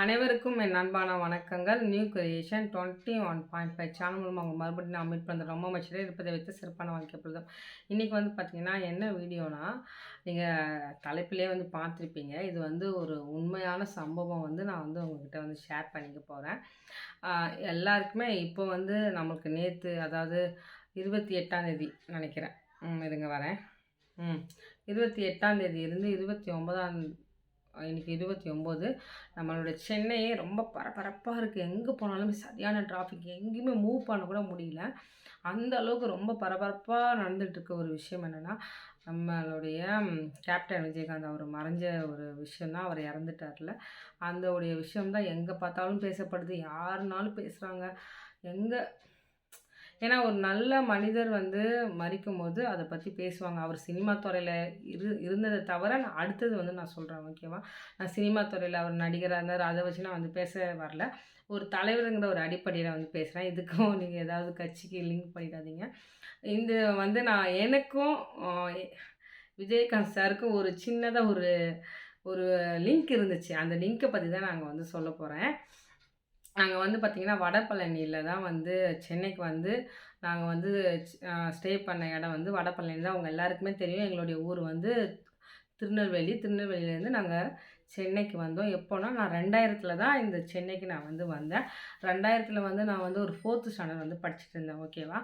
அனைவருக்கும் என் அன்பான வணக்கங்கள். New creation twenty one point five channel மூலமாக அவங்க மறுபடியும் நான் மீட் பண்ணுறது ரொம்ப மச்சிலே இருப்பதை வைத்து சிறப்பான வாழ்க்கை பொழுதும் இன்றைக்கி வந்து பார்த்திங்கன்னா என்ன வீடியோனா நீங்கள் தலைப்பிலே வந்து பார்த்துருப்பீங்க. இது வந்து ஒரு உண்மையான சம்பவம் வந்து நான் வந்து உங்ககிட்ட வந்து ஷேர் பண்ணிக்க போகிறேன் எல்லாருக்குமே இப்போ வந்து நம்மளுக்கு நேற்று அதாவது இருபத்தி எட்டாந்தேதி நினைக்கிறேன். இதுங்க இருங்க வரேன். ம் இருபத்தி எட்டாந்தேதி இருந்து இருபத்தி ஒன்பதாம் இன்றைக்கி இருபத்தி ஒம்பது. நம்மளோட சென்னையே ரொம்ப பரபரப்பாக இருக்குது எங்கே போனாலுமே சரியான டிராஃபிக் எங்கேயுமே மூவ் பண்ண கூட முடியல. அந்த அளவுக்கு ரொம்ப பரபரப்பாக நடந்துகிட்ருக்க ஒரு விஷயம் என்னென்னா நம்மளுடைய கேப்டன் விஜயகாந்த் அவர் மறைஞ்ச ஒரு விஷயந்தான் அவர் இறந்துட்டார்ல. அந்த உடைய விஷயம்தான் எங்கே பார்த்தாலும் பேசப்படுது. யாருனாலும் பேசுகிறாங்க எங்கே ஏன்னா ஒரு நல்ல மனிதர் வந்து மறிக்கும் போது அதை பற்றி பேசுவாங்க. அவர் சினிமா துறையில் இரு இருந்ததை தவிர நான் அடுத்தது வந்து நான் சொல்கிறேன் ஓகேவா? நான் சினிமா துறையில் அவர் நடிகராக இருந்தார் அதை வச்சு நான் வந்து பேச வரல. ஒரு தலைவருங்கிற ஒரு அடிப்படையில் வந்து பேசுகிறேன் இதுக்கும் நீங்கள் ஏதாவது கட்சிக்கு லிங்க் பண்ணிடாதீங்க. இந்த வந்து நான் எனக்கும் விஜயகாந்த் சாருக்கும் ஒரு சின்னதாக ஒரு ஒரு லிங்க் இருந்துச்சு. அந்த லிங்க்கை பற்றி தான் நாங்கள் வந்து சொல்ல போகிறேன் நாங்கள் வந்து பார்த்திங்கன்னா வடபழனியில் தான் வந்து சென்னைக்கு வந்து நாங்கள் வந்து ஸ்டே பண்ண இடம் வந்து வடபழனி தான். அவங்க எல்லாருக்குமே தெரியும். எங்களுடைய ஊர் வந்து திருநெல்வேலி. திருநெல்வேலியிலேருந்து நாங்கள் சென்னைக்கு வந்தோம். எப்போனா நான் ரெண்டாயிரத்தில் தான் இந்த சென்னைக்கு நான் வந்து வந்தேன். ரெண்டாயிரத்தில் வந்து நான் வந்து ஒரு ஃபோர்த்து ஸ்டாண்டர்ட் வந்து படிச்சுட்டு இருந்தேன். ஓகேவா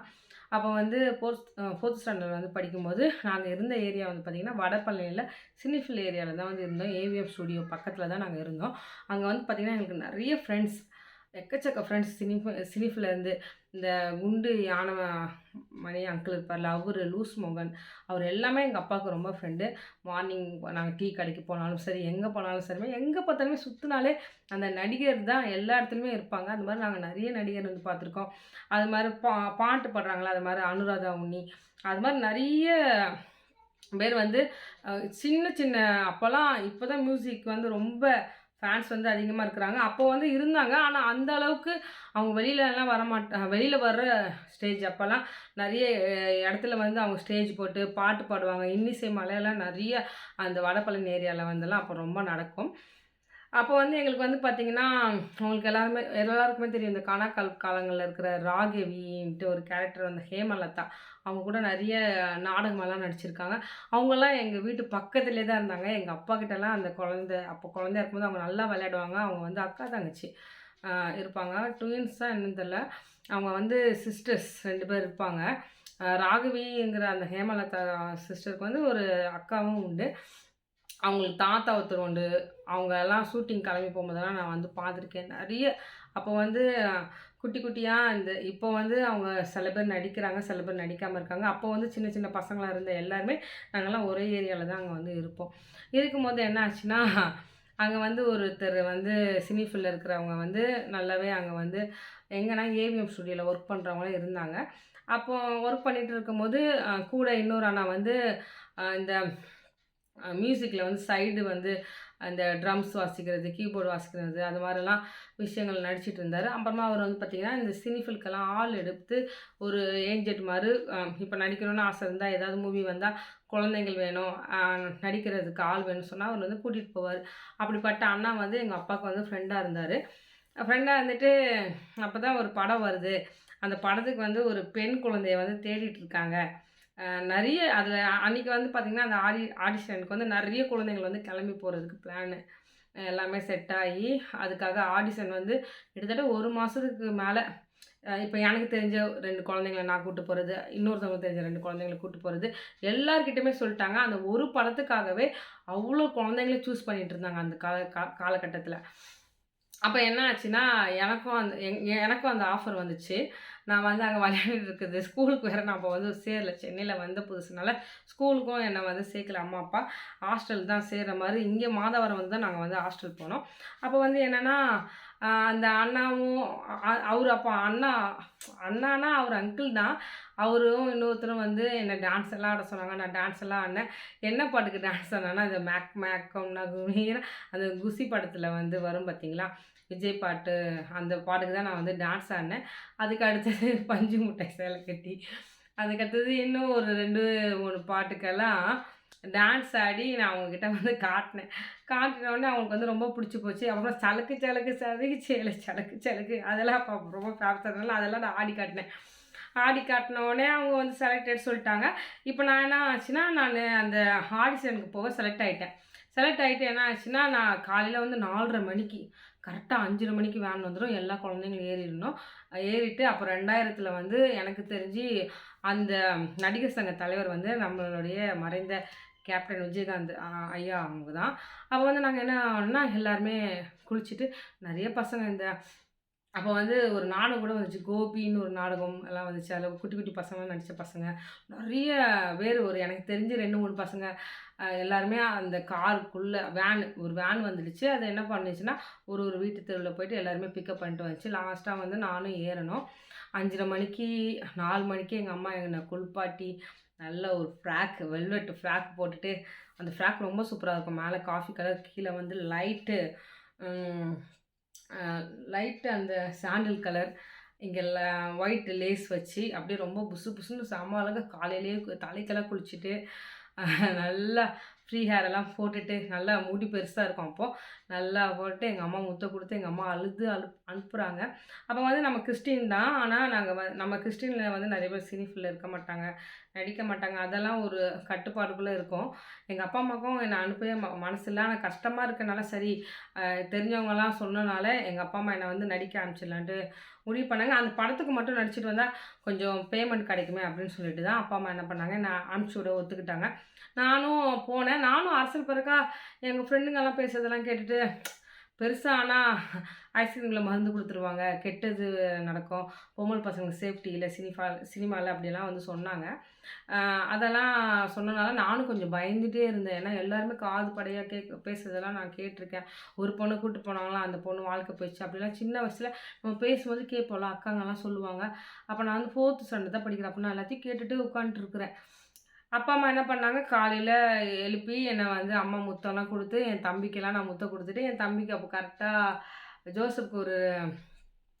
அப்போ வந்து ஃபோர்த் ஃபோர்த் ஸ்டாண்டர்ட் வந்து படிக்கும்போது நாங்கள் இருந்த ஏரியா வந்து பார்த்திங்கன்னா வடபழனியில் சினிஃபில் ஏரியாவில் தான் வந்து இருந்தோம். ஏவிஎஃப் ஸ்டுடியோ பக்கத்தில் தான் நாங்கள் இருந்தோம். அங்கே வந்து பார்த்திங்கன்னா எங்களுக்கு நிறைய ஃப்ரெண்ட்ஸ் எக்கச்சக்க ஃப்ரெண்ட்ஸ் சினிஃப் சினிஃபிலேருந்து இந்த குண்டு யானை மணி அங்கிள் இருப்பார்ல அவர் லூஸ் மோகன் அவர் எல்லாமே எங்கள் அப்பாவுக்கு ரொம்ப ஃப்ரெண்டு மார்னிங் நாங்கள் டீ கடைக்கு போனாலும் சரி எங்கே போனாலும் சரி எங்கே பார்த்தாலுமே சுற்றினாலே அந்த நடிகர் தான் எல்லா இடத்துலையுமே இருப்பாங்க. அது மாதிரி நாங்கள் நிறைய நடிகர் வந்து பார்த்துருக்கோம். அது மாதிரி பா பாட்டு பாடுறாங்களா அது மாதிரி அனுராதா உன்னி அது மாதிரி நிறைய பேர் வந்து சின்ன சின்ன அப்போல்லாம் இப்போ தான் மியூசிக் வந்து ரொம்ப ஃபேன்ஸ் வந்து அதிகமாக இருக்கிறாங்க. அப்போ வந்து இருந்தாங்க. ஆனால் அந்த அளவுக்கு அவங்க வெளியிலலாம் எல்லாம் வர மாட்டாங்க வெளியில் வர்ற ஸ்டேஜ் அப்போல்லாம் நிறைய இடத்துல வந்து அவங்க ஸ்டேஜ் போட்டு பாட்டு பாடுவாங்க. இன்னிசை மலையெல்லாம் நிறைய அந்த வடபழனி ஏரியாவில் வந்துலாம் அப்போ ரொம்ப நடக்கும். அப்போ வந்து எங்களுக்கு வந்து பார்த்திங்கன்னா உங்களுக்கு எல்லாருமே எல்லாருக்குமே தெரியும் இந்த கணக்கால் காலங்களில் இருக்கிற ராகவின்ட்டு ஒரு கேரக்டர் வந்து ஹேமலதா. அவங்க கூட நிறைய நாடகமெல்லாம் நடிச்சிருக்காங்க. அவங்கெல்லாம் எங்கள் வீட்டு பக்கத்துலேயே தான் இருந்தாங்க. எங்கள் அப்பா கிட்டலாம் அந்த குழந்தை அப்போ குழந்தையா இருக்கும்போது அவங்க நல்லா விளையாடுவாங்க. அவங்க வந்து அக்கா தங்கச்சி இருப்பாங்க. ட்வின்ஸ் தான் என்னன்னு தெரில அவங்க வந்து சிஸ்டர்ஸ் ரெண்டு பேர் இருப்பாங்க. ராகவிங்கிற அந்த ஹேமலதா சிஸ்டருக்கு வந்து ஒரு அக்காவும் உண்டு. அவங்களுக்கு தாத்தா ஒருத்தர் உண்டு. அவங்க எல்லாம் ஷூட்டிங் கிளம்பி போகும்போதெல்லாம் நான் வந்து பார்த்துருக்கேன். நிறைய அப்போ வந்து குட்டி குட்டியாக இந்த இப்போ வந்து அவங்க சில பேர் நடிக்கிறாங்க சில பேர் நடிக்காமல் இருக்காங்க. அப்போ வந்து சின்ன சின்ன பசங்களாக இருந்த எல்லாருமே நாங்கள்லாம் ஒரே ஏரியாவில் தான் அங்கே வந்து இருப்போம். இருக்கும்போது என்ன ஆச்சுன்னா அங்கே வந்து ஒருத்தர் வந்து சினிஃபில் இருக்கிறவங்க வந்து நல்லாவே அங்கே வந்து எங்கன்னா ஏவிஎம் ஸ்டுடியோவில் ஒர்க் பண்ணுறவங்களும் இருந்தாங்க. அப்போ ஒர்க் பண்ணிகிட்டு இருக்கும்போது கூட இன்னொரு அண்ணா வந்து இந்த மியூசிக்கில் வந்து சைடு வந்து அந்த ட்ரம்ஸ் வாசிக்கிறது கீபோர்டு வாசிக்கிறது அது மாதிரிலாம் விஷயங்கள் நடிச்சிட்டு இருந்தார். அப்புறமா அவர் வந்து பார்த்திங்கன்னா இந்த சினிஃபில்கெல்லாம் ஆள் எடுத்து ஒரு ஏஞ்செட் மாதிரி இப்போ நடிக்கணும்னு ஆசை இருந்தால் ஏதாவது மூவி வந்தால் குழந்தைங்கள் வேணும் நடிக்கிறதுக்கு ஆள் வேணும்னு சொன்னால் அவர் வந்து கூட்டிகிட்டு போவார். அப்படிப்பட்ட அண்ணா வந்து எங்கள் அப்பாவுக்கு வந்து ஃப்ரெண்டாக இருந்தார். ஃப்ரெண்டாக இருந்துட்டு அப்போ தான் ஒரு படம் வருது. அந்த படத்துக்கு வந்து ஒரு பெண் குழந்தைய வந்து தேடிட்டு இருக்காங்க. நிறைய அதில் அன்றைக்கி வந்து பார்த்திங்கன்னா அந்த ஆடி ஆடிஷனுக்கு வந்து நிறைய குழந்தைங்கள் வந்து கிளம்பி போகிறதுக்கு பிளானு எல்லாமே செட் ஆகி அதுக்காக ஆடிஷன் வந்து கிட்டத்தட்ட ஒரு மாதத்துக்கு மேலே. இப்போ எனக்கு தெரிஞ்ச ரெண்டு குழந்தைங்கள நான் கூப்பிட்டு போகிறது இன்னொருத்தவங்க தெரிஞ்ச ரெண்டு குழந்தைங்கள கூப்பிட்டு போகிறது எல்லாருக்கிட்டையுமே சொல்லிட்டாங்க. அந்த ஒரு படத்துக்காகவே அவ்வளோ குழந்தைங்கள சூஸ் பண்ணிகிட்டு இருந்தாங்க அந்த கால கா காலகட்டத்தில். அப்போ என்ன ஆச்சுன்னா எனக்கும் அந்த எங் எனக்கும் அந்த ஆஃபர் வந்துச்சு. நான் வந்து அங்கே விளையாடிட்டு இருக்குது ஸ்கூலுக்கு வேறு நான் இப்போ வந்து சேரல. சென்னையில் வந்த புதுசுனால ஸ்கூலுக்கும் என்னை வந்து சேர்க்கல. அம்மா அப்பா ஹாஸ்டல் தான் சேர்கிற மாதிரி இங்கே மாதவரம் வந்து தான் நாங்கள் வந்து ஹாஸ்டல் போனோம். அப்போ வந்து என்னென்னா அந்த அண்ணாவும் அவர் அப்போ அண்ணா அண்ணானா அவர் அங்கிள் தான். அவரும் இன்னொருத்தரும் வந்து என்னை டான்ஸ் எல்லாம் ஆட சொன்னாங்க. நான் டான்ஸ் எல்லாம் ஆடினேன். என்ன பாட்டுக்கு டான்ஸ் ஆனேன்னா இந்த மேக் மேக்கம் நகுமீர் அந்த குசி படத்தில் வந்து வரும் பார்த்தீங்களா விஜய் பாட்டு அந்த பாட்டுக்கு தான் நான் வந்து டான்ஸ் ஆடினேன். அதுக்கு அடுத்தது பஞ்சு முட்டை சேலை கட்டி. அதுக்கடுத்தது இன்னும் ஒரு ரெண்டு மூணு பாட்டுக்கெல்லாம் டான்ஸ் ஆடி நான் அவங்கக்கிட்ட வந்து காட்டினேன். காட்டின உடனே அவங்களுக்கு வந்து ரொம்ப பிடிச்சி போச்சு. அப்புறம் சலக்கு சலக்கு சலக்கு சேலை சலக்கு சலக்கு. அதெல்லாம் அப்போ ரொம்ப ஃபேமஸ் அதெல்லாம் நான் ஆடி காட்டினேன். ஆடி காட்டின உடனே அவங்க வந்து செலக்டட் சொல்லிட்டாங்க. இப்போ நான் என்ன ஆச்சுன்னா நான் அந்த ஆடிஷனுக்கு போக செலக்ட் ஆகிட்டேன் செலக்ட் ஆகிட்டு என்ன ஆச்சுன்னா நான் காலையில் வந்து நாலரை மணிக்கு கரெக்டாக அஞ்சரை மணிக்கு வேன் வந்துடும் எல்லா குழந்தைங்களும் ஏறிடணும். ஏறிட்டு அப்புறம் ரெண்டாயிரத்தில் வந்து எனக்கு தெரிஞ்சு அந்த நடிகர் சங்க தலைவர் வந்து நம்மளுடைய மறைந்த கேப்டன் விஜயகாந்த் ஐயா அவங்க தான் அப்போ வந்து நாங்கள் என்ன ஆகணும்னா எல்லாருமே குளிச்சுட்டு நிறைய பசங்க இந்த அப்போ வந்து ஒரு நாடகம் கூட வந்துச்சு. கோபின்னு ஒரு நாடகம் எல்லாம் வந்துச்சு. அதில் குட்டி குட்டி பசங்க நடித்த பசங்க. நிறைய பேர் ஒரு எனக்கு தெரிஞ்சு ரெண்டு மூணு பசங்க. எல்லாருமே அந்த காருக்குள்ளே வேன் ஒரு வேன் வந்துடுச்சு. அது என்ன பண்ணுச்சுன்னா ஒரு ஒரு வீட்டு தெருவில் போயிட்டு எல்லாருமே பிக்கப் பண்ணிட்டு வந்துச்சு. லாஸ்ட்டாக வந்து நானும் ஏறணும். அஞ்சரை மணிக்கு நாலு மணிக்கு எங்கள் அம்மா என்னை குளிப்பாட்டி நல்ல ஒரு ஃப்ராக் வெல்வெட் ஃப்ராக் போட்டுட்டு அந்த ஃப்ராக் ரொம்ப சூப்பராக இருக்கும். மேலே காஃபி கலர் கீழே வந்து லைட்டு லைட்டு அந்த சாண்டில் கலர் இங்கே ஒயிட் லேஸ் வச்சு அப்படியே ரொம்ப புசு புசுன்னு செம்ம அழகாக காலையிலேயே தலைக்கெல்லாம் குளிச்சுட்டு நல்லா ஃப்ரீ ஹேர் எல்லாம் போட்டுட்டு நல்லா முடி பெருசாக இருக்கும் அப்போது நல்லா போட்டு எங்கள் அம்மா முத்த கொடுத்து எங்கள் அம்மா அழுது அழு அனுப்புகிறாங்க அப்போ வந்து நம்ம கிறிஸ்டின் தான். ஆனால் நாங்கள் வ நம்ம கிறிஸ்டினில் வந்து நிறைய பேர் சினிஃபில் இருக்க மாட்டாங்க. நடிக்க மாட்டாங்க. அதெல்லாம் ஒரு கட்டுப்பாடுக்குள்ளே இருக்கும். எங்கள் அப்பா அம்மாவுக்கும் என்னை அனுப்பவே ம மனசில்ல. ஆனால் கஷ்டமாக இருக்கனால சரி தெரிஞ்சவங்கலாம் சொன்னனால எங்கள் அப்பா அம்மா என்னை வந்து நடிக்க ஆரம்பிச்சிடலான்ட்டு முடிவு பண்ணாங்க. அந்த படத்துக்கு மட்டும் நடிச்சிட்டு வந்தால் கொஞ்சம் பேமெண்ட் கிடைக்குமே அப்படின்னு சொல்லிட்டு தான் அப்பா அம்மா என்ன பண்ணாங்க. நான் அனுப்பிச்சி விட ஒத்துக்கிட்டாங்க. நானும் போனேன். நானும் அரசியல் பிறக்கா எங்கள் ஃப்ரெண்டுங்கெல்லாம் பேசுறதெல்லாம் கேட்டுட்டு பெருசாக ஆனால் ஐஸ்கிரீமில் மருந்து கொடுத்துருவாங்க. கெட்டது நடக்கும். பொம்பளை பசங்க சேஃப்டி இல்லை சினிஃபா சினிமாவில் அப்படிலாம் வந்து சொன்னாங்க. அதெல்லாம் சொன்னனால நானும் கொஞ்சம் பயந்துகிட்டே இருந்தேன். ஏன்னா எல்லாருமே காது படையாக கேட்க பேசுறதெல்லாம் நான் கேட்டிருக்கேன். ஒரு பொண்ணை கூப்பிட்டு போனாங்களாம் அந்த பொண்ணு வாழ்க்கை போயிடுச்சு அப்படிலாம் சின்ன வயசில் நம்ம பேசும்போது கேட்போம்ல அக்காங்கெல்லாம் சொல்லுவாங்க. அப்போ நான் வந்து ஃபோர்த்து ஸ்டாண்டர்ட் தான் படிக்கிறேன். அப்போ நான் எல்லாத்தையும் கேட்டுட்டு உட்காந்துட்டுருக்குறேன் அப்பா அம்மா என்ன பண்ணாங்க? காலையில் எழுப்பி என்னை வந்து அம்மா முத்தம்லாம் கொடுத்து என் தம்பிக்கெல்லாம் நான் முத்தம் கொடுத்துட்டு என் தம்பிக்கு அப்போ கரெக்டாக ஜோசப்க்கு ஒரு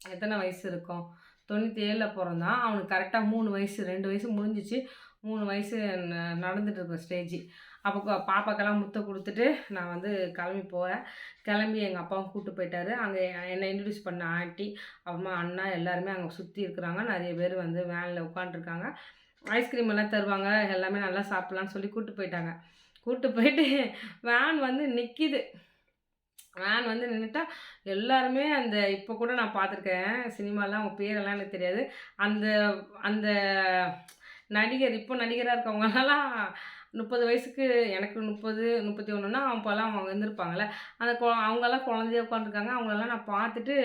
எத்தனை வயசு இருக்கும்? தொண்ணூற்றி ஏழில் பிறந்தான். அவனுக்கு கரெக்டாக மூணு வயசு ரெண்டு வயசு முடிஞ்சிச்சு. மூணு வயசு ந- நடந்துட்டு இருக்க ஸ்டேஜ் அப்போ பாப்பாக்கெல்லாம் முத்தம் கொடுத்துட்டு நான் வந்து கிளம்பி போகிறேன் கிளம்பி எங்கள் அப்பாவும் கூப்பிட்டு போயிட்டாரு. அங்கே என்னை இன்ட்ரடியூஸ் பண்ண ஆண்டி அப்புறமா அண்ணா எல்லாருமே அங்கே சுற்றி இருக்கிறாங்க. நிறைய பேர் வந்து வேனில் உட்காண்ட்ருக்காங்க ஐஸ்கிரீம் எல்லாம் தருவாங்க எல்லாமே நல்லா சாப்பிட்லான்னு சொல்லி கூப்பிட்டு போயிட்டாங்க. கூப்பிட்டு போயிட்டு வேன் வந்து நிற்கிது வேன் வந்து நின்றுட்டா எல்லாருமே அந்த இப்போ கூட நான் பார்த்துருக்கேன் சினிமாலாம் அவங்க பேரெல்லாம் எனக்கு தெரியாது. அந்த அந்த நடிகர் இப்போ நடிகராக இருக்கவங்கலாம் முப்பது வயசுக்கு எனக்கு முப்பது முப்பத்தி ஒன்றுனா அப்போல்லாம் அவங்க இருந்திருப்பாங்கள்ல அந்த கொ அவங்கெல்லாம் குழந்தைய உட்காந்துருக்காங்க அவங்களெல்லாம் நான் பார்த்துட்டு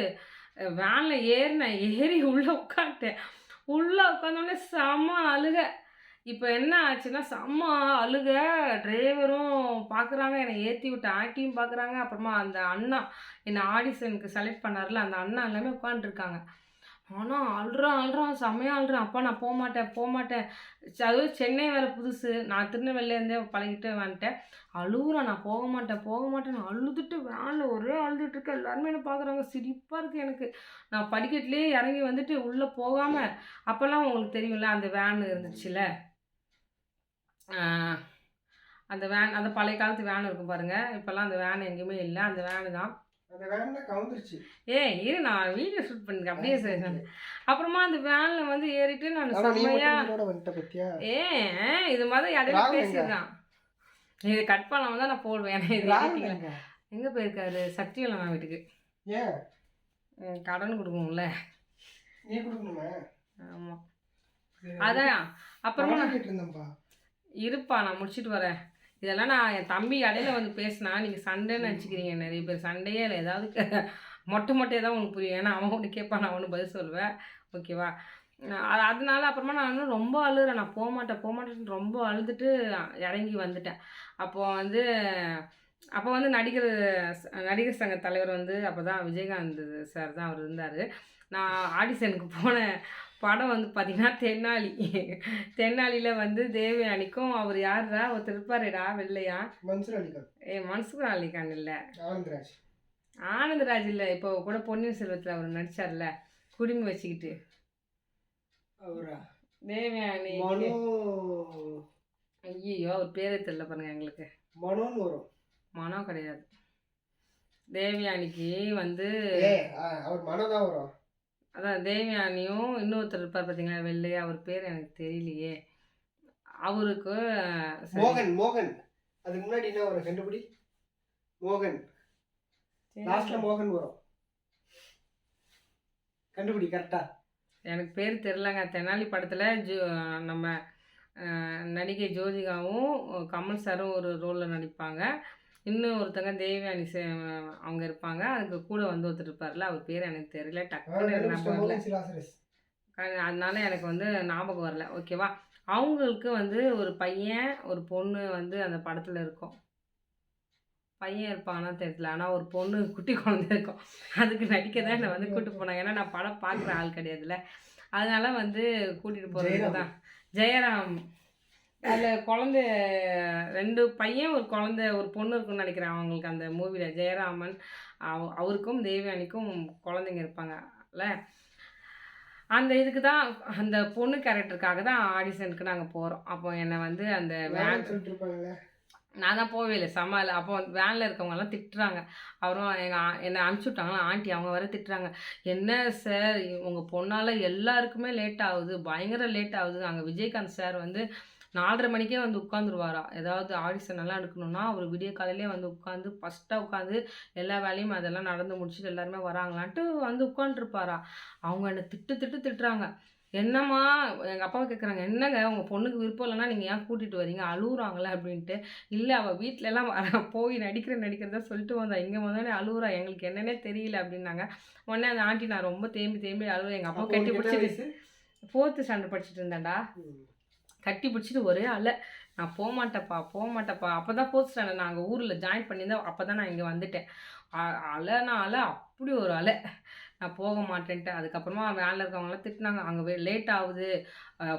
வேனில் ஏறினேன் ஏறி உள்ளே உட்காந்துட்டேன் உள்ளே உட்காந்தோடனே செம்ம அழுக. இப்போ என்ன ஆச்சுன்னா செம்ம அழுக. டிரைவரும் பார்க்குறாங்க என்னை ஏற்றி விட்டு ஆட்டியும் பார்க்குறாங்க அப்புறமா அந்த அண்ணா என்னை ஆடிஷனுக்கு செலக்ட் பண்ணார்ல அந்த அண்ணா எல்லாமே உட்காந்துருக்காங்க ஆனால் அழுறான் அழுறான் செம்மையாக அழுறான் அப்பா நான் போக மாட்டேன் போக மாட்டேன் அதுவும் சென்னை வேறு புதுசு. நான் திருநெல்வேலியிலேருந்தே பழகிட்டு வந்துட்டேன். அழுகுறான் நான் போக மாட்டேன் போக மாட்டேன் நான் அழுதுட்டு வேனில் ஒரே அழுதுட்டு இருக்கேன். எல்லாருமே என்ன பார்க்குறாங்க சிரிப்பாக இருக்குது எனக்கு. நான் படிக்கட்டுலேயே இறங்கி வந்துட்டு உள்ளே போகாமல் அப்போல்லாம் உங்களுக்கு தெரியும்ல அந்த வேன் இருந்துச்சுல்ல அந்த வேன் அந்த பழைய காலத்து வேன் இருக்கும் பாருங்கள் இப்போல்லாம் அந்த வேன் எங்கேயுமே இல்லை. அந்த வேனு தான் அந்த வேன்ல கவுந்துருச்சு. ஏய் இரு நான் வீடியோ ஷூட் பண்ணிருக்கேன் அப்படியே சரி அப்புறமா அந்த வேனில் வந்து ஏறிட்டு நான் செம்மையா ஏன் இது மாதிரி இடையில? பேசியிருக்கான் இது கட் பண்ணாம தான் நான் போடுவேன். இது எங்க? போயிருக்காரு? சக்தி நான் வீட்டுக்கு ஏன் கடன் கொடுக்கணும்ல. நீ கொடுக்கணுமே? ஆமாம். அதான். அப்புறமா நான் இருப்பா நான் முடிச்சிட்டு வரேன். இதெல்லாம் நான் என் தம்பி இடையில வந்து பேசினா நீங்கள் சண்டைன்னு நினச்சிக்கிறீங்க நிறைய பேர். சண்டையே இல்லை. ஏதாவது மொட்டை மொட்டையே தான் உனக்கு புரியும். ஏன்னா அவன் ஒன்று கேட்பான் நான் ஒன்று பதில் சொல்லுவேன். ஓகேவா அது அதனால அப்புறமா நான் இன்னும் ரொம்ப அழுகிறேன் நான் போக மாட்டேன் போக மாட்டேன்னு ரொம்ப அழுதுட்டு இறங்கி வந்துட்டேன். அப்போ வந்து அப்போ வந்து நடிகர் நடிகர் சங்க தலைவர் வந்து அப்போ தான் விஜயகாந்த் சார் தான் அவர் இருந்தார். நான் ஆடிஷனுக்கு போனேன். படம் வந்து பார்த்தீங்கன்னா தென்னாலி. தென்னாலியில் வந்து தேவயானிக்கும் அவர் யாருடா ஒருத்தர் இருப்பாருடா வெள்ளையா? மன்சூர் அலிகான் ஏ மன்சூர் அலிகான் இல்லை. ஆனந்த்ராஜ். ஆனந்தராஜ் இல்லை. இப்போ கூட பொன்னியின் செல்வத்தில் அவர் நடிச்சார்ல குடுமி வச்சுக்கிட்டு. அவரா? தேவயானி ஐயோ அவர் பேரே தெரியல பாருங்க எங்களுக்கு. மனோன்னு வரும். மனம் கிடையாது. தேவயானிக்கு வந்து அவர் மனோ தான் வரும். அதான் தேவயானியும் இன்னொருத்தர் இருப்பார் பார்த்தீங்களா வெள்ளையா அவர் பேர் எனக்கு தெரியலையே. அவருக்கு. மோகன் மோகன். அதுக்கு முன்னாடி என்ன வரும் கண்டுபிடி? மோகன். லாஸ்ட்ல மோகன் வரும். கண்டுபிடி கரெக்டா எனக்கு பேர் தெரிலங்க தெனாலி படத்தில் ஜோ நம்ம நடிகை ஜோதிகாவும் கமல் சாரும் ஒரு ரோலில் நடிப்பாங்க. இன்னும் ஒருத்தங்க தேவயானி சே அவங்க இருப்பாங்க. அதுக்கு கூட வந்து ஒருத்தர் இருப்பார்ல அவர் பேர் எனக்கு தெரியல. டக்குன்னு அதனால எனக்கு வந்து ஞாபகம் வரல. ஓகேவா அவங்களுக்கு வந்து ஒரு பையன் ஒரு பொண்ணு வந்து அந்த படத்தில் இருக்கும். பையன் இருப்பானா தெரியல. ஆனால் ஒரு பொண்ணு குட்டி குழந்தை இருக்கும். அதுக்கு நடிக்க தான் என்னை வந்து கூட்டிட்டு போனாங்க. ஏன்னா நான் படம் பார்க்குற ஆள் கிடையாதுல்ல. அதனால வந்து கூட்டிகிட்டு போகிறது. தான். ஜெயராம். அதில் குழந்தை ரெண்டு பையன் ஒரு குழந்தை ஒரு பொண்ணு இருக்குன்னு நினைக்கிறேன் அவங்களுக்கு அந்த மூவியில் ஜெயராமன் அவ அவருக்கும் தேவயானிக்கும் குழந்தைங்க இருப்பாங்கல்ல அந்த இதுக்கு தான் அந்த பொண்ணு கேரக்டருக்காக தான் ஆடிஷனுக்கு நாங்கள் போகிறோம் அப்போ என்னை வந்து அந்த வேன் நான் தான் போவே இல்லை செம்ம அப்போ வேனில் இருக்கவங்கலாம் திட்டுறாங்க. அப்புறம் எங்கள் என்னை அனுப்பிச்சி விட்டாங்களா? ஆண்டி அவங்க வர திட்டுறாங்க. என்ன சார் உங்கள் பொண்ணால் எல்லாருக்குமே லேட் ஆகுது பயங்கர லேட் ஆகுது. அங்கே விஜயகாந்த் சார் வந்து நாலரை மணிக்கே வந்து உட்காந்துருவாரா ஏதாவது ஆடிஷன் எல்லாம் எடுக்கணும்னா அவர் விடிய காலையிலே வந்து உட்காந்து ஃபஸ்ட்டாக உட்காந்து எல்லா வேலையும் அதெல்லாம் நடந்து முடிச்சுட்டு எல்லாருமே வராங்களான்ட்டு வந்து உட்காந்துருப்பாரா அவங்க என்னை திட்டு திட்டு திட்டுறாங்க. என்னம்மா எங்கள் அப்பாவை கேட்குறாங்க என்னங்க உங்கள் பொண்ணுக்கு விருப்பம் இல்லைன்னா நீங்கள் ஏன் கூட்டிகிட்டு வரீங்க அழுகுறாங்களே அப்படின்ட்டு. இல்லை அவள் வீட்டிலலாம் வர போய் நடிக்கிற நடிக்கிறதா சொல்லிட்டு வந்தா. இங்கே வந்தோடனே அழுகுறா எங்களுக்கு என்னன்னே தெரியல அப்படின்னாங்க. உடனே அந்த ஆண்டி நான் ரொம்ப தேம்பி தேம்பி அழுவேன் எங்கள் அப்பா கட்டி வயசு? ஃபோர்த்து ஸ்டாண்டர்ட் படிச்சுட்டு இருந்தேன்டா. கட்டி பிடிச்சிட்டு ஒரே அலை நான் போக மாட்டேப்பா போக மாட்டேப்பா அப்போ தான் போஸ்ட் ஸ்டாண்டர்ட் நான் அங்கே ஊரில் ஜாயின் பண்ணியிருந்தேன். அப்போ தான் நான் இங்கே வந்துட்டேன். அ- அலைனா அலை அப்படி ஒரு அலை. நான் போக மாட்டேன்ட்டு. அதுக்கப்புறமா வேனில் இருக்கவங்களாம் திட்டினாங்க. அங்கே லேட் ஆகுது.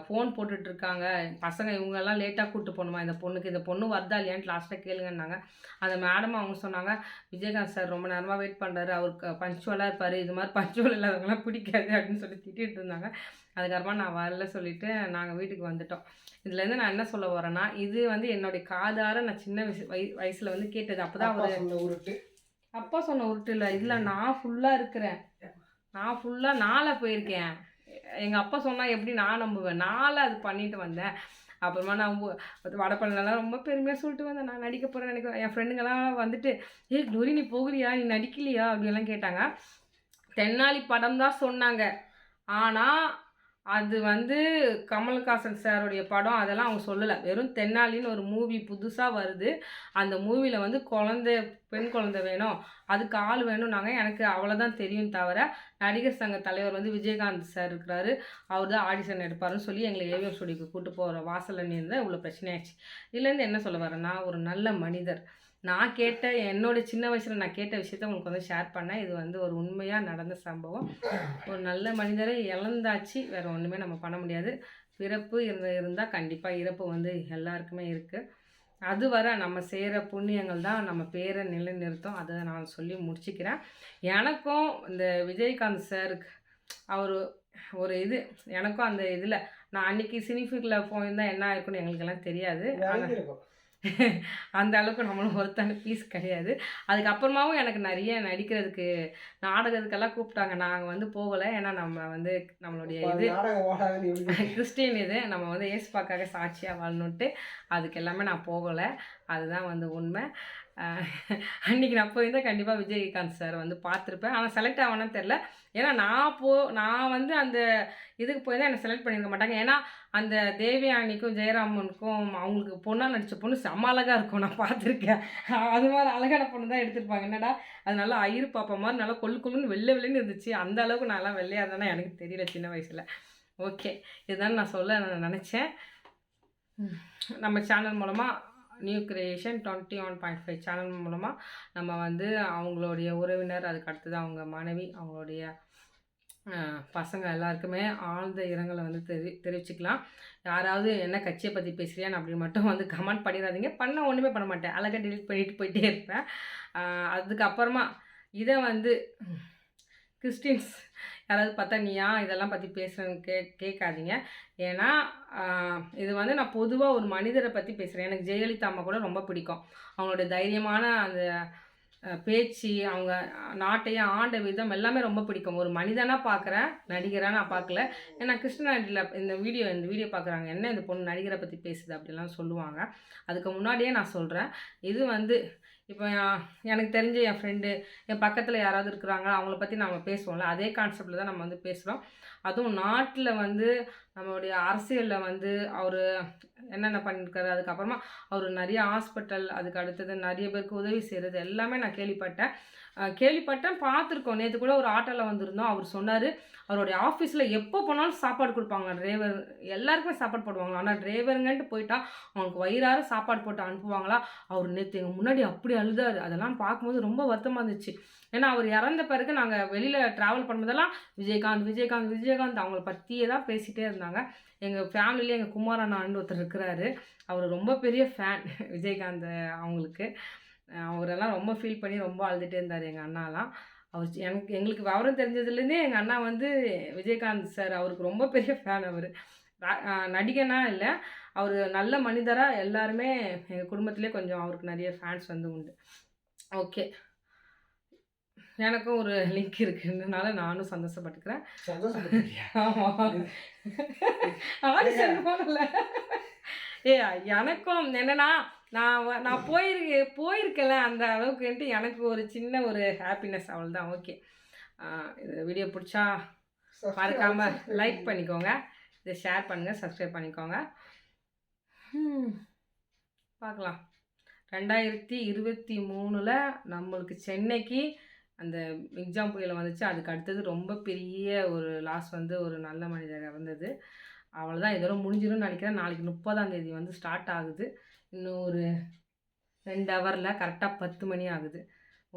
ஃபோன் போட்டுட்டு இருக்காங்க. பசங்க இவங்கெல்லாம் லேட்டாக கூப்பிட்டு போகணுமா இந்த பொண்ணுக்கு இந்த பொண்ணு வருதா இல்லையான்ட்டு லாஸ்ட்டாக கேளுங்கன்னாங்க. அந்த மேடம் அவங்க சொன்னாங்க விஜயகாந்த் சார் ரொம்ப நேரமாக வெயிட் பண்ணுறாரு அவருக்கு பஞ்சுவலாக இருப்பார். இது மாதிரி பஞ்சுவல் இல்லாதவங்களாம் பிடிக்காது. அப்படின்னு சொல்லி திட்டிகிட்டு இருந்தாங்க. அதுக்கப்புறமா நான் வரல சொல்லிட்டு நாங்கள் வீட்டுக்கு வந்துட்டோம். இதுலேருந்து நான் என்ன சொல்ல வரேன்னா இது வந்து என்னுடைய காதார நான் சின்ன வயசு வய வயசில் வந்து கேட்டது. அப்போ தான் அவர் அப்பா சொன்ன உருட்டு இல்லை. இல்லை நான் ஃபுல்லாக இருக்கிறேன். நான் ஃபுல்லாக நாளை போயிருக்கேன். எங்கள் அப்பா சொன்னால் எப்படி நான் நம்புவேன்? நாளை அது பண்ணிட்டு வந்தேன். அப்புறமா நான் ஊ- ரொம்ப பெருமையாக சொல்லிட்டு வந்தேன். நான் நடிக்க போகிறேன் நினைக்கிறேன். என் ஃப்ரெண்டுங்கெல்லாம் வந்துட்டு ஏ க்ளோரி நீ போகிறியா நீ நடிக்கலையா? அப்படின்லாம் கேட்டாங்க. தென்னாலி படம் தான் சொன்னாங்க. ஆனால் அது வந்து கமல்ஹாசன் சாருடைய படம் அதெல்லாம் அவங்க சொல்லலை. வெறும் தென்னாலின்னு ஒரு மூவி புதுசாக வருது. அந்த மூவியில் வந்து குழந்தை பெண் குழந்தை வேணும். அதுக்கு ஆள் வேணும்னாங்க. எனக்கு அவ்வளோதான் தெரியும் தவிர நடிகர் சங்க தலைவர் வந்து விஜயகாந்த் சார் இருக்கிறாரு. அவர் தான் ஆடிஷன் எடுப்பாருன்னு சொல்லி எங்களை ஏவிஎம் ஸ்டுடியோக்கு கூப்பிட்டு போகிற வாசலில் நின்று இவ்வளோ பிரச்சனையாச்சு. இதுலேருந்து என்ன சொல்ல வரேன்னா ஒரு நல்ல மனிதர் நான் கேட்ட என்னோட சின்ன வயசில் நான் கேட்ட விஷயத்த உங்களுக்கு வந்து ஷேர் பண்ணேன். இது வந்து ஒரு உண்மையாக நடந்த சம்பவம். ஒரு நல்ல மனிதரை இழந்தாச்சு. வேறு ஒன்றுமே நம்ம பண்ண முடியாது. பிறப்பு இருந்த இருந்தால் கண்டிப்பாக இறப்பு வந்து எல்லாருக்குமே இருக்குது அது வர நம்ம செய்கிற புண்ணியங்கள் தான் நம்ம பேரை நிலைநிறுத்தும். அதை நான் சொல்லி முடிச்சுக்கிறேன். எனக்கும் இந்த விஜயகாந்த் சாருக்கு அவர் ஒரு இது எனக்கும் அந்த இதில் நான் அன்னைக்கு சினிஃபிக்கில் போயிருந்தால் என்ன ஆயிருக்குன்னு எங்களுக்கெல்லாம் தெரியாது. ஆனால் அந்த அளவுக்கு நம்மளும் ஒருத்தான பீஸ் கிடையாது. அதுக்கப்புறமாவும் எனக்கு நிறைய நடிக்கிறதுக்கு நாடகத்துக்கெல்லாம் கூப்பிட்டாங்க. நாங்கள் வந்து போகலை. ஏன்னா நம்ம வந்து நம்மளுடைய இது கிறிஸ்டின் இது. நம்ம வந்து ஏசுப்பாக்காக சாட்சியாக வாழணுன்ட்டு அதுக்கு எல்லாமே நான் போகலை. அதுதான் வந்து உண்மை. அன்னைக்கு நான் போயிருந்தால் கண்டிப்பாக விஜயகாந்த் சார் வந்து பார்த்துருப்பேன். ஆனால் செலக்ட் ஆகணும்னு தெரில ஏன்னா நான் போ நான் வந்து அந்த இதுக்கு போய் தான் என்னை செலக்ட் பண்ணியிருக்க மாட்டாங்க. ஏன்னா அந்த தேவயானிக்கும் ஜெயராமனுக்கும் அவங்களுக்கு பொண்ணாக நடித்த பொண்ணு செம்ம அழகாக இருக்கும். நான் பார்த்துருக்கேன். அது மாதிரி அழகான பொண்ணு தான் எடுத்திருப்பாங்க. என்னடா அது நல்லா ஐயர் பாப்பா மாதிரி நல்லா கொள்ளு கொள்ளுன்னு வெள்ளை வெள்ளைன்னு இருந்துச்சு. அந்த அளவுக்கு நல்லா வெள்ளையாக இருந்தேன்னா எனக்கு தெரியல சின்ன வயசில். ஓகே இதுதான் நான் சொல்ல நான் நினச்சேன். நம்ம சேனல் மூலமாக new creation twenty one point five channel மூலமாக நம்ம வந்து அவங்களுடைய உறவினர் அதுக்கு அடுத்தது அவங்க மனைவி அவங்களுடைய பசங்க எல்லாருக்குமே ஆழ்ந்த இரங்கலை வந்து தெரி தெரிவிச்சுக்கலாம். யாராவது என்ன கட்சியை பற்றி பேசுறியான்னு அப்படின்னு மட்டும் வந்து கமெண்ட் பண்ணிடாதீங்க. பண்ண ஒன்றுமே பண்ண மாட்டேன். அழகாக டெலிட் பண்ணிட்டு போயிட்டே இருப்பேன். அதுக்கப்புறமா இதை வந்து கிறிஸ்டின்ஸ் யாராவது பார்த்தா நீயா? இதெல்லாம் பற்றி பேசுகிறேன்னு கே கேட்காதீங்க. ஏன்னா இது வந்து நான் பொதுவாக ஒரு மனிதரை பற்றி பேசுகிறேன் எனக்கு ஜெயலலிதா அம்மா கூட ரொம்ப பிடிக்கும். அவங்களுடைய தைரியமான அந்த பேச்சு அவங்க நாட்டையே ஆண்ட விதம் எல்லாமே ரொம்ப பிடிக்கும். ஒரு மனிதனாக பார்க்குறேன் நடிகராக நான் பார்க்கல ஏன்னா கிருஷ்ணநாட்டில் இந்த வீடியோ இந்த வீடியோ பார்க்குறாங்க என்ன இந்த பொண்ணு நடிகரை பற்றி பேசுது அப்படிலாம் சொல்லுவாங்க. அதுக்கு முன்னாடியே நான் சொல்கிறேன் இது வந்து இப்போ எனக்கு தெரிஞ்ச என் ஃப்ரெண்டு என் பக்கத்தில் யாராவது இருக்கிறாங்க அவங்கள பற்றி நம்ம பேசுவோம்ல. அதே கான்செப்டில் தான் நம்ம வந்து பேசுகிறோம் அதுவும் நாட்டில் வந்து நம்மளுடைய அரசியலில் வந்து அவர் என்னென்ன பண்ணியிருக்காரு அதுக்கப்புறமா அவர் நிறைய ஹாஸ்பிட்டல் அதுக்கு அடுத்தது நிறைய பேருக்கு உதவி செய்கிறது எல்லாமே நான் கேள்விப்பட்டேன். கேள்விப்பட்டேன் பார்த்துருக்கோம். நேற்று கூட ஒரு ஆட்டோவில் வந்திருந்தோம். அவர் சொன்னார் அவருடைய ஆஃபீஸில் எப்போ போனாலும் சாப்பாடு கொடுப்பாங்க. டிரைவர் எல்லாருக்குமே சாப்பாடு போடுவாங்க ஆனால் டிரைவருங்கன்ட்டு போயிட்டா அவனுக்கு வயிறார சாப்பாடு போட்டு அனுப்புவாங்களா? அவர் நேற்று எங்கள் முன்னாடி அப்படி அழுதாரு. அதெல்லாம் பார்க்கும்போது ரொம்ப வருத்தமாக இருந்துச்சு. ஏன்னா அவர் இறந்த பிறகு நாங்கள் வெளியில் ட்ராவல் பண்ணும்போதெல்லாம் விஜயகாந்த் விஜயகாந்த் விஜயகாந்த் அவங்கள பற்றியே தான் பேசிகிட்டே இருந்தாங்க. எங்கள் ஃபேமிலியில் எங்கள் குமாரண்ணான்னு ஒருத்தர் இருக்கிறாரு. அவர் ரொம்ப பெரிய ஃபேன் விஜயகாந்த் அவங்களுக்கு. அவரெல்லாம் ரொம்ப ஃபீல் பண்ணி ரொம்ப அழுதுகிட்டே இருந்தார் எங்கள் அண்ணாலாம். அவர் எனக்கு எங்களுக்கு விவரம் தெரிஞ்சதுலேருந்தே எங்கள் அண்ணா வந்து விஜயகாந்த் சார் அவருக்கு ரொம்ப பெரிய ஃபேன் அவர். நடிகனா இல்லை அவர் நல்ல மனிதராக எல்லாருமே எங்கள் குடும்பத்திலே கொஞ்சம் அவருக்கு நிறைய ஃபேன்ஸ் வந்து உண்டு. ஓகே எனக்கும் ஒரு லிங்க் இருக்குன்றனால நானும் சந்தோஷப்பட்டுக்கிறேன்? ஆமாம் ஆடிஷன் போகல ஏ எனக்கும் என்னன்னா நான் நான் போயிருக்கு போயிருக்கல அந்த அளவுக்குன்ட்டு எனக்கு ஒரு சின்ன ஒரு ஹாப்பினஸ் அவ்வளோதான் ஓகே இது வீடியோ பிடிச்சா மறக்காம லைக் பண்ணிக்கோங்க. இதை ஷேர் பண்ணுங்கள் சப்ஸ்கிரைப் பண்ணிக்கோங்க. பார்க்கலாம். ரெண்டாயிரத்தி இருபத்தி மூணில் நம்மளுக்கு சென்னைக்கு அந்த எக்ஸாம் புயல் வந்துச்சு. அதுக்கு அடுத்தது ரொம்ப பெரிய ஒரு லாஸ் வந்து ஒரு நல்ல மனிதர் இறந்தது. அவ்வளோதான் இதோட முடிஞ்சிடும்னு நினைக்கிறேன். நாளைக்கு முப்பதாம் தேதி வந்து ஸ்டார்ட் ஆகுது. இன்னும் ஒரு ரெண்டு ஹவரில் கரெக்டாக பத்து மணி ஆகுது.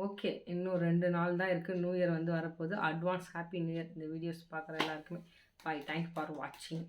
ஓகே இன்னும் ரெண்டு நாள் தான் இருக்குது நியூ இயர் வந்து வரப்போகுது. அட்வான்ஸ் ஹாப்பி நியூ இயர் இந்த வீடியோஸ் பார்க்குற எல்லாருக்குமே. பாய் தேங்க்யூ ஃபார் வாட்சிங்